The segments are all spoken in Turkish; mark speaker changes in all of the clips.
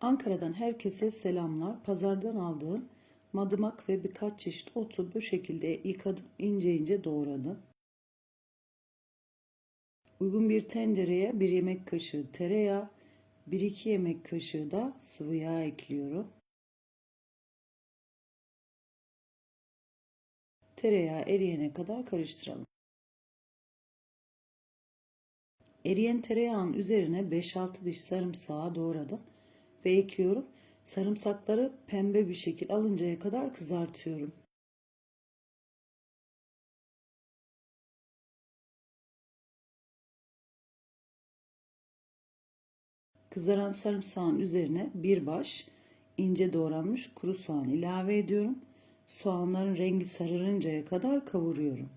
Speaker 1: Ankara'dan herkese selamlar. Pazardan aldığım madımak ve birkaç çeşit otu bu şekilde yıkadım, ince ince doğradım. Uygun bir tencereye bir yemek kaşığı tereyağı, 1-2 yemek kaşığı da sıvı yağ ekliyorum. Tereyağı eriyene kadar karıştıralım. Eriyen tereyağın üzerine 5-6 diş sarımsağı doğradım ve ekliyorum. Sarımsakları pembe bir şekil alıncaya kadar kızartıyorum. Kızaran sarımsağın üzerine bir baş ince doğranmış kuru soğan ilave ediyorum. Soğanların rengi sararıncaya kadar kavuruyorum.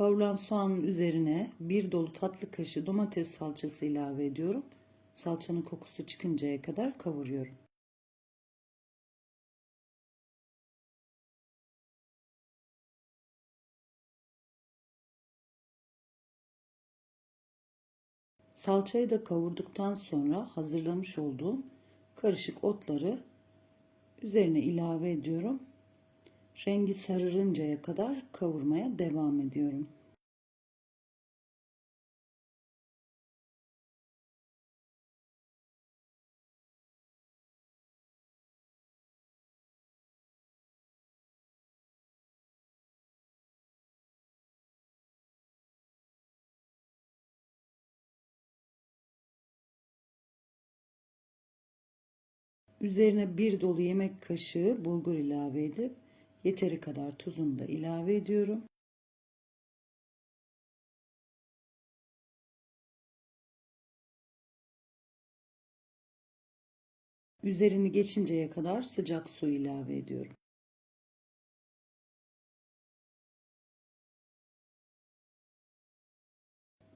Speaker 1: Kavrulan soğanın üzerine bir dolu tatlı kaşığı domates salçası ilave ediyorum. Salçanın kokusu çıkıncaya kadar kavuruyorum. Salçayı da kavurduktan sonra hazırlamış olduğum karışık otları üzerine ilave ediyorum. Rengi sararıncaya kadar kavurmaya devam ediyorum. Üzerine bir dolu yemek kaşığı bulgur ilave edip yeteri kadar tuzunu da ilave ediyorum. Üzerini geçinceye kadar sıcak su ilave ediyorum.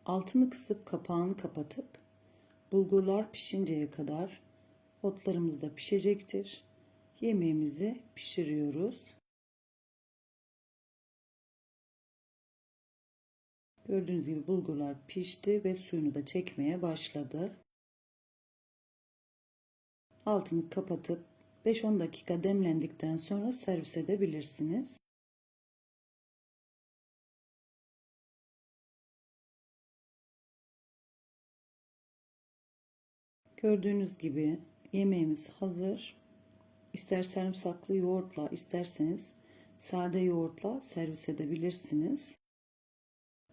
Speaker 1: Altını kısıp kapağını kapatıp bulgurlar pişinceye kadar otlarımız da pişecektir. Yemeğimizi pişiriyoruz. Gördüğünüz gibi bulgurlar pişti ve suyunu da çekmeye başladı. Altını kapatıp 5-10 dakika demlendikten sonra servis edebilirsiniz. Gördüğünüz gibi yemeğimiz hazır. İster sarımsaklı yoğurtla isterseniz sade yoğurtla servis edebilirsiniz.